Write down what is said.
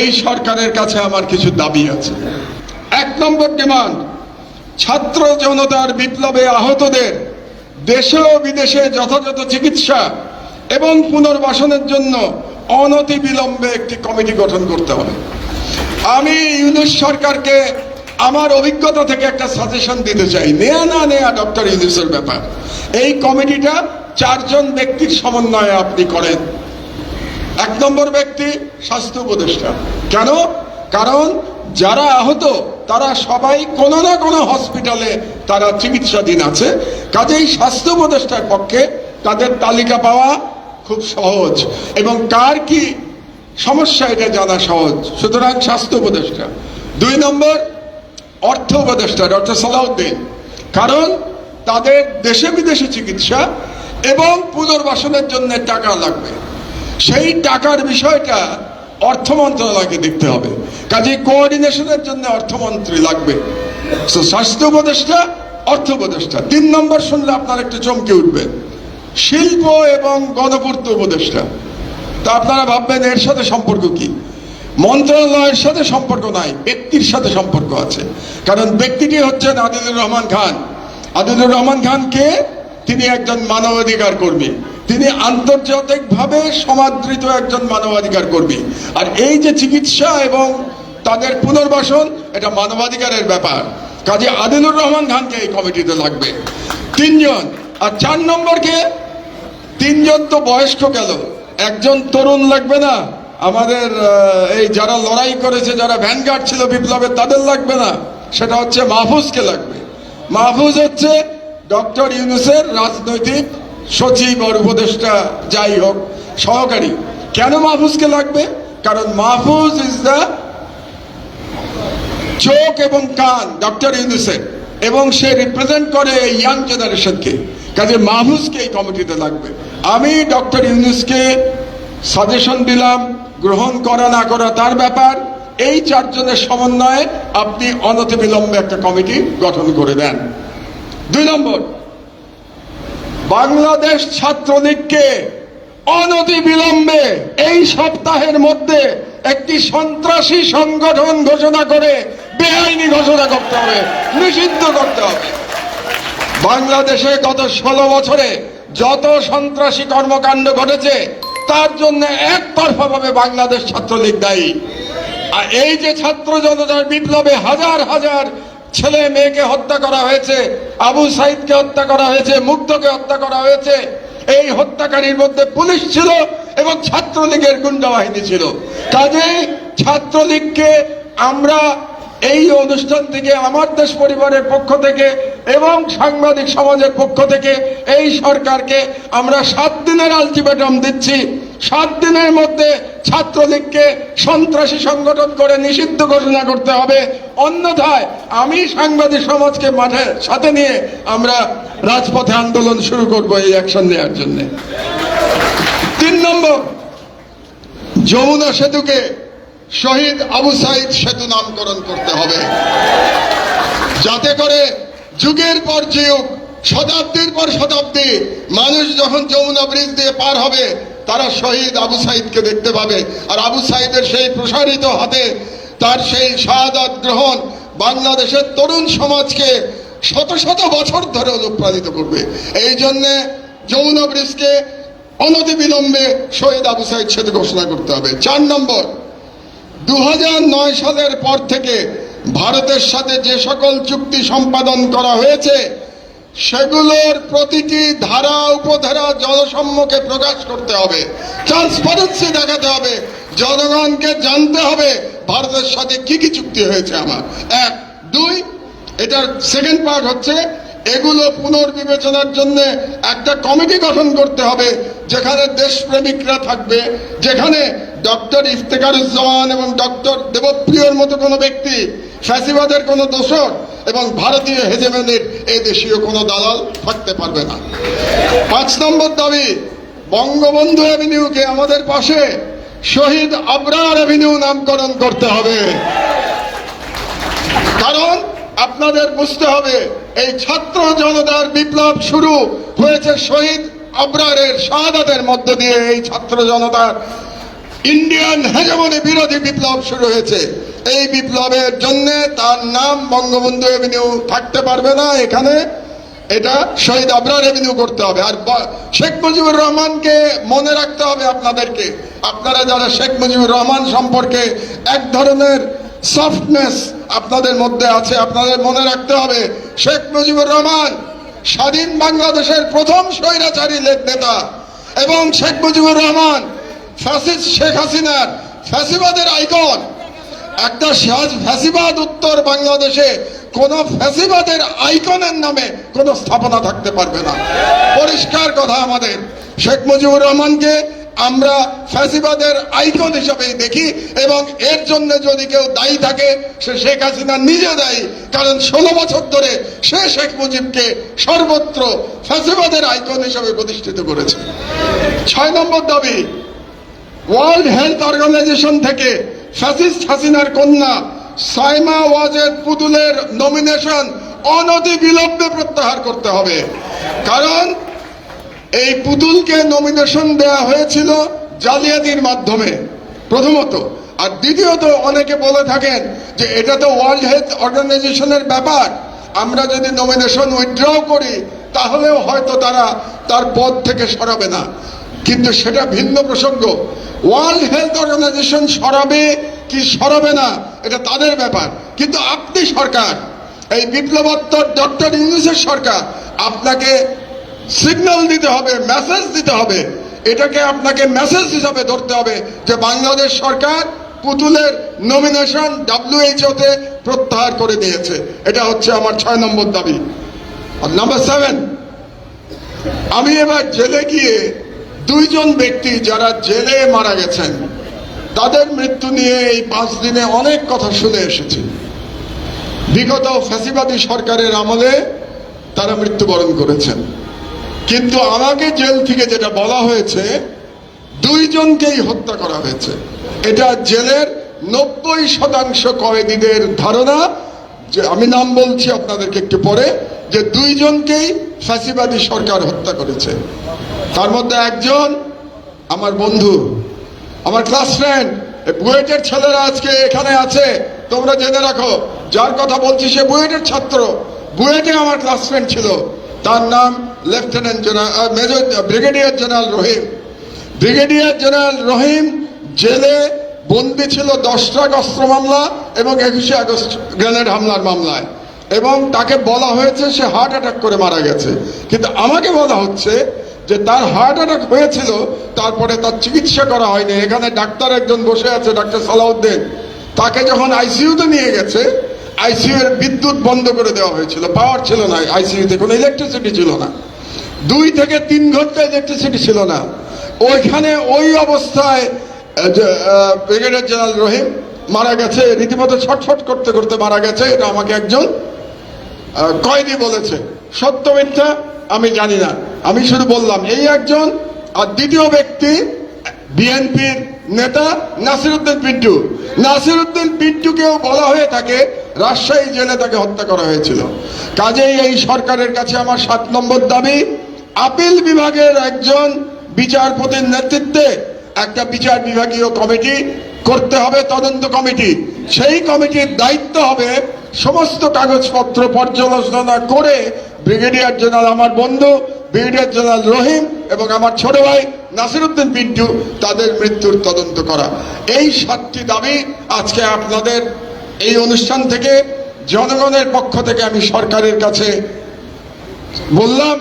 এই সরকারের কাছে আমার কিছু দাবি আছে। এক নম্বর ডিমান্ড, ছাত্র জনতার বিপ্লবে আহতদের দেশে ও বিদেশে যথাযথ চিকিৎসা এবং পুনর্বাসনের জন্য অনতি বিলম্বে একটি কমিটি গঠন করতে হবে। আমি ইউনুস সরকারকে আমার অভিজ্ঞতা থেকে একটা সাজেশন দিতে চাই। নেয়া না নেয়া, ডক্টর ইউনুসের ব্যাপার। এই কমিটিটা চারজন ব্যক্তির সমন্বয়ে আপনি করেন। এক নম্বর ব্যক্তি স্বাস্থ্য উপদেষ্টা। কেন? কারণ যারা আহত, তারা সবাই কোনো না কোনো হসপিটালে তারা চিকিৎসাধীন আছে। কাজেই স্বাস্থ্য উপদেষ্টার পক্ষে তাদের তালিকা পাওয়া খুব সহজ। এবং কার কি সমস্যা এটা জানা সহজ। সুতরাং স্বাস্থ্য উপদেষ্টা। দুই নম্বর, অর্থ উপদেষ্টা, ডক্টর সালাউদ্দিন। কারণ তাদের দেশে বিদেশে চিকিৎসা এবং পুনর্বাসনের জন্য টাকা লাগবে। সেই টাকার বিষয়টা অর্থ মন্ত্রণালয়কে দেখতে হবে। কাজে কোঅর্ডিনেশনের জন্য অর্থমন্ত্রী লাগবে। স্বাস্থ্য উপদেষ্টা, অর্থ উপদেষ্টা, তিন নম্বর শুনলে আপনার একটু চমকে উঠবে। শিল্প এবং গণপূর্ত উপদেষ্টা। তা আপনারা ভাববেন, এর সাথে সম্পর্ক কি? মন্ত্রণালয়ের সাথে সম্পর্ক নাই, ব্যক্তির সাথে সম্পর্ক আছে। কারণ ব্যক্তিটি হচ্ছেন আদিলুর রহমান খান। আদিলুর রহমান খানকে তিনি একজন মানবাধিকার কর্মী। তিনি আন্তর্জাতিকভাবে সমাদৃত একজন মানবাধিকার কর্মী। আর এই যে চিকিৎসা এবং তাদের পুনর্বাসন, এটা মানবাধিকারের ব্যাপার। কাজে আদিলুর রহমান খানকে এই কমিটিতে লাগবে। তিনজন। আর চার নম্বরকে তিনজন তো বয়স্ক গেল একজন তরুণ লাগবে না। আমাদের এই যারা লড়াই করেছে, যারা ভ্যানগার্ড ছিল বিপ্লবে, তাদের লাগবে না। সেটা হচ্ছে মাহফুজকে লাগবে। মাহফুজ হচ্ছে ডক্টর ইউনুসের রাজনৈতিক সচিব আর উপদেষ্টা যাই হোক, সহকারী। কেন মাহফুজকে লাগবে? কারণ মাহফুজ ইজ দ্য চোখ এবং কান, ডক্টর ইউনুসের এবং সে রিপ্রেজেন্ট করে এই ইয়াং জেনারেশনকে কাজে মাহফুজকে এই কমিটিতে লাগবে। আমি ডক্টর ইউনুসকে সাজেশন দিলাম, গ্রহণ করা না করা তার ব্যাপার। এই চারজনের সমন্বয়ে আপনি অনতিবিলম্বে একটা কমিটি গঠন করে দেন। দুই নম্বর বাংলাদেশ ছাত্রলীগকে অনতি বিলম্বে এই সপ্তাহের মধ্যে একটি সন্ত্রাসী সংগঠন ঘোষণা করে বেআইনি ঘোষণা করতে হবে, নিষিদ্ধ করতে হবে। বাংলাদেশে গত ষোলো বছরে যত সন্ত্রাসী কর্মকাণ্ড ঘটেছে, তার জন্য একতরফাভাবে বাংলাদেশ ছাত্রলীগ দায়ী। আর এই যে ছাত্র জনতার বিপ্লবে হাজার হাজার ছেলে মেয়েকে হত্যা করা হয়েছে, আবু সাইদকে হত্যা করা হয়েছে, মুগ্ধকে হত্যা করা হয়েছে। এই হত্যাকারীর মধ্যে পুলিশ ছিল এবং ছাত্রলীগের গুন্ডা বাহিনী ছিল। কাজেই ছাত্রলীগকে আমরা এই অনুষ্ঠান থেকে, আমার দেশ পরিবারের পক্ষ থেকে এবং সাংবাদিক সমাজের পক্ষ থেকে এই সরকারকে আমরা সাত দিনের আলটিমেটাম দিচ্ছি। সাত দিনের মধ্যে ছাত্রলীগকে সন্ত্রাসী সংগঠন করে নিষিদ্ধ ঘোষণা করতে হবে। অন্যথায় আমি সাংবাদিক সমাজকে মাঠে, সাথে নিয়ে আমরা রাজপথে আন্দোলন শুরু করব এই অ্যাকশন নেওয়ার জন্য। তিন নম্বর, যমুনা সেতুকে শহীদ আবু সাইদ সেতু নামকরণ করতে হবে। যাতে করে যুগের পর যুগ, শতাব্দীর পর শতাব্দী মানুষ যখন যমুনা ব্রিজ দিয়ে পার হবে তারা শহীদ আবু সাইদকে দেখতে পাবে। আর আবু সাইদের সেই প্রসারিত হাতে তার সেই শাহাদাত গ্রহণ বাংলাদেশের তরুণ সমাজকে শত শত বছর ধরে অনুপ্রাণিত করবে। এই জন্যে যমুনা ব্রিজকে অনতিবিলম্বে শহীদ আবু সাইদ সেতু ঘোষণা করতে হবে। চার নম্বর দু হাজার নয় সালের পর থেকে ভারতের সাথে যে সকল চুক্তি সম্পাদন করা হয়েছে সেগুলোর প্রতিটি ধারা, উপধারা জনসম্মুখে প্রকাশ করতে হবে। ট্রান্সপারেন্সি দেখাতে হবে। জনগণকে জানতে হবে ভারতের সাথে কি কি চুক্তি হয়েছে আমার। এক, দুই, এটার সেকেন্ড পার্ট হচ্ছে, এগুলো পুনর্বিবেচনার জন্য একটা কমিটি গঠন করতে হবে, যেখানে দেশপ্রেমিকরা থাকবে, যেখানে ডক্টর ইফতেকারুজ্জামান এবং ডক্টর দেবপ্রিয়র মতো কোনো ব্যক্তি, ফ্যাসিবাদের কোনো দোষর এবং ভারতীয় হেজেমেনের এই দেশীয় কোনো দালাল থাকতে পারবে না। পাঁচ নম্বর দাবি, বঙ্গবন্ধু অ্যাভিনিউকে আমাদের পাশে শহীদ আবরার অ্যাভিনিউ নামকরণ করতে হবে। কারণ আপনাদের বুঝতে হবে, এই ছাত্র জনতার বিপ্লব শুরু হয়েছে শহীদ আবরারের শাহাদাতের মধ্য দিয়ে। এই ছাত্র জনতার ইন্ডিয়ান হেজমনি বিরোধী বিপ্লব শুরু হয়েছে। এই বিপ্লবের জন্য তার নাম বঙ্গবন্ধু এভিনিউ থাকতে পারবে না এখানে। এটা শহীদ আবরার এভিনিউ করতে হবে। আর শেখ মুজিবুর রহমানকে মনে রাখতে হবে আপনাদেরকে। আপনারা যারা শেখ মুজিবুর রহমান সম্পর্কে এক ধরনের সফটনেস আপনাদের মধ্যে আছে, আপনাদের মনে রাখতে হবে, শেখ মুজিবুর রহমান স্বাধীন বাংলাদেশের প্রথম স্বৈরাচারী নেতা এবং শেখ মুজিবুর রহমান ফ্যাসিস্ট শেখ হাসিনার ফ্যাসিবাদের আইকন একটা সাজ- ফ্যাসিবাদ উত্তর বাংলাদেশে কোন ফ্যাসিবাদের আইকনের নামে কোন স্থাপনা থাকতে পারবে না। পরিষ্কার কথা আমাদের। শেখ মুজিবুর রহমানকে আমরা ফ্যাসিবাদের আইকন হিসাবেই দেখি এবং এর জন্য যদি কেউ দায়ী থাকে, সে শেখ হাসিনা নিজে দায়ী। কারণ ষোলো বছর ধরে সে শেখ মুজিবকে সর্বত্র ফ্যাসিবাদের আইকন হিসাবে প্রতিষ্ঠিত করেছে। ছয় নম্বর দাবি, ওয়ার্ল্ড হেলথ অর্গানাইজেশন থেকে ফ্যাসিস্ট হাসিনার কন্যা সাইমা ওয়াজেদ পুতুলের নমিনেশন অনতি বিলম্বে প্রত্যাহার করতে হবে। কারণ এই পুতুলকে নমিনেশন দেয়া হয়েছিল জালিয়াতির মাধ্যমে, প্রথমত। আর দ্বিতীয়ত, অনেকে বলে থাকেন যে এটা তো ওয়ার্ল্ড হেলথ অর্গানাইজেশনের ব্যাপার। আমরা যদি নমিনেশন উইথড্র করি, তাহলেও হয়তো তারা তার পদ থেকে সরাবে না। কিন্তু সেটা ভিন্ন প্রসঙ্গ। ওয়ার্ল্ড হেলথ অর্গানাইজেশন সরাবে কি সরাবে না, এটা তাদের ব্যাপার। কিন্তু আপনি সরকার, এই বিপ্লবোত্তর ডক্টর ইউনুসের সরকার, আপনাকে সিগন্যাল দিতে হবে মেসেজ দিতে হবে। এটাকে আপনাকে মেসেজ হিসাবে ধরতে হবে যে বাংলাদেশ সরকার পুতুলের নমিনেশন ডাব্লিউএইচওতে প্রত্যাহার করে দিয়েছে। এটা হচ্ছে আমার ছয় নম্বর দাবি। আর নাম্বার সেভেন আমি এবার জেলে গিয়ে দুইজন ব্যক্তি যারা জেলে মারা গেছেন তাদের মৃত্যু নিয়ে এই পাঁচ দিনে অনেক কথা শুনে এসেছি। বিগত ফ্যাসিবাদী সরকারের আমলে তারা মৃত্যুবরণ করেছেন। কিন্তু আমাকে জেল থেকে যেটা বলা হয়েছে, দুইজনকেই হত্যা করা হয়েছে। এটা জেলের নব্বই শতাংশ কয়েদিদের ধারণা। যে আমি নাম বলছি আপনাদেরকে একটু পরে, যে দুইজনকেই ফ্যাসিবাদী সরকার হত্যা করেছে। তার মধ্যে একজন আমার বন্ধু আমার ক্লাস ফ্রেন্ড বুয়েটের ছেলেরা আজকে এখানে আছে। তোমরা জেনে রাখো, যার কথা বলছি সে বুয়েটের ছাত্র। বুয়েটে আমার ক্লাস ফ্রেন্ড ছিল। তার নাম lieutenant general major brigadier general Rahim brigadier general Rahim জেলে বন্দি ছিল দশটা অস্ত্র মামলা এবং একুশে আগস্ট গ্রেনেড হামলার মামলায়। এবং তাকে বলা হয়েছে সে হার্ট অ্যাটাক করে মারা গেছে। কিন্তু আমাকে বলা হচ্ছে যে তার হার্ট অ্যাটাক হয়েছিল, তারপরে তার চিকিৎসা করা হয়নি। এখানে ডাক্তার একজন বসে আছে, ডাক্তার সালাউদ্দিন। তাকে যখন আইসিইউতে নিয়ে গেছে আইসিইউ এর বিদ্যুৎ বন্ধ করে দেওয়া হয়েছিল। পাওয়ার ছিল না আইসিইউতে কোনো ইলেকট্রিসিটি ছিল না। দুই থেকে তিন ঘণ্টা ইলেকট্রিসিটি ছিল না। ওইখানে ওই অবস্থায় ব্রিগেডিয়ার জেনারেল রহিম মারা গেছে। রীতিমতো ছটফট করতে করতে মারা গেছে। এটা আমাকে একজন কয়েদি বলেছে। সত্য মিথ্যা আমি জানি না। আমি শুধু বললাম, এই একজন আর দ্বিতীয় ব্যক্তি বিএনপির নেতা নাসিরুদ্দিন পিন্টু। নাসিরুদ্দিন পিন্টুকেও বলা হয়ে থাকে, রাজশাহী জেলে তাকে হত্যা করা হয়েছিল। কাজেই এই সরকারের কাছে আমার সাত নম্বর দাবি, আপিল বিভাগের একজন বিচারপতির নেতৃত্বে একটা বিচার বিভাগীয় কমিটি করতে হবে, তদন্ত কমিটি। সেই কমিটির দায়িত্ব হবে সমস্ত কাগজপত্র পর্যালোচনা করে ব্রিগেডিয়ার জেনারেল, আমার বন্ধু ব্রিগেডিয়ার জেনারেল রহিম এবং আমার ছোট ভাই নাসিরুদ্দিন পিন্টু তাদের মৃত্যুর তদন্ত করা। এই সাতটি দাবি আজকে আপনাদের এই অনুষ্ঠান থেকে জনগণের পক্ষ থেকে আমি সরকারের কাছে বললাম।